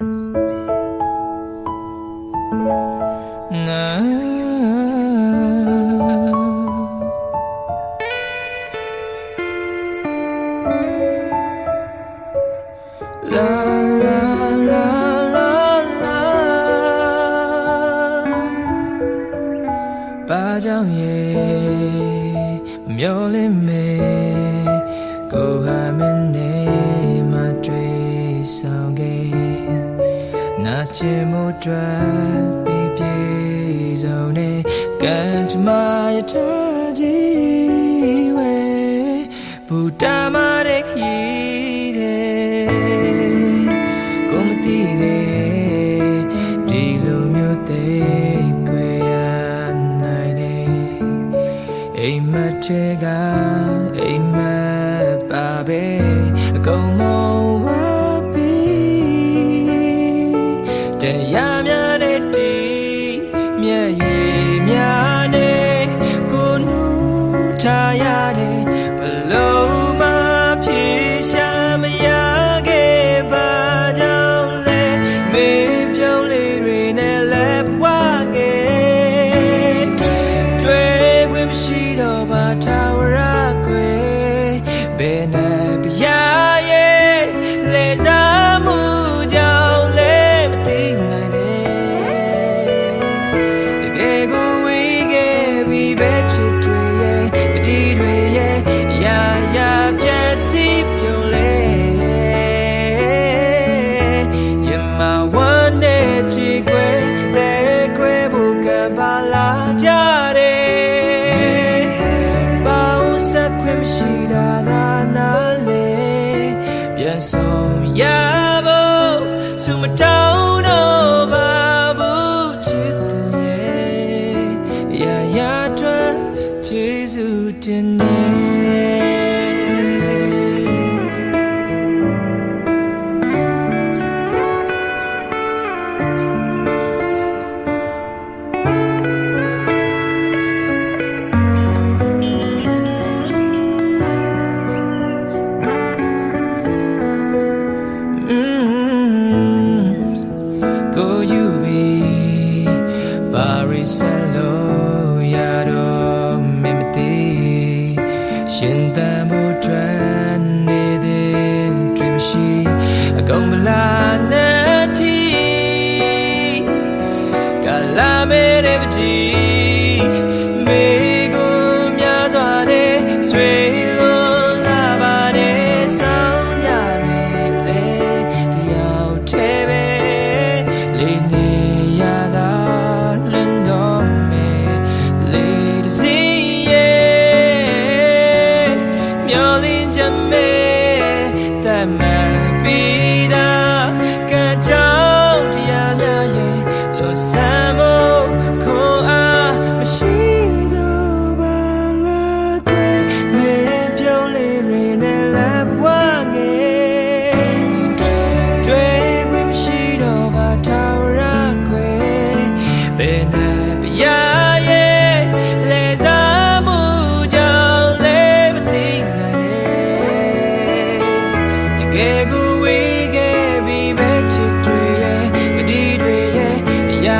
Na La la la la la ဘာကြောင့်ရဲ့ ချင်မှုတွေ့ပြပြဆုံးနေကံကြမ္မာရထားကြီးဝဲဘူတာမတဲ့ခီးတဲ့ကိုမသိတဲ့ဒီလိုမျိုးတဲ့ခွေရနိုင်တယ်အိမ်မက်ထဲကအိမ်မက်ပါပဲအကုန်မ တရားများ ပြန်ဆောင်ရဖို့စုမတောင်းတော့ပါဘူးချစ်သူရဲ့ရာရာအတွက်ကျေးဇူးတင်နေ ဆယ်လိုရတော့မင်းမသိရှင်တန်ဖို့ထွက်နေတဲ့တွေ့မရှိအကုန်မလာနဲ့တီကလာမဲတဲ့ပကြီးမေကိုများစွာနဲ့ဆွေလုံးလာပါနဲ့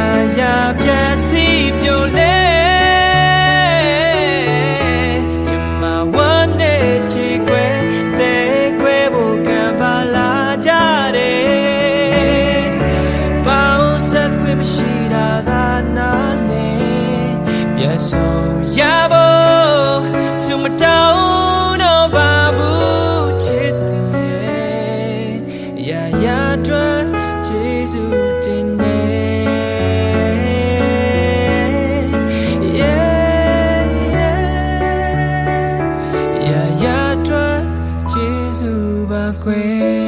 ရာရာပြည့်စည်ပြိုလဲယမဝမ်းနဲ့ချီခွဲတဲ့ခွဲဖို့ကံပါလာကြတယ်ပေါင်းဆက်ခွင့်မရှိတာသာနာလေပြန်ဆောင်ရဖို့စုမတောင်း 归。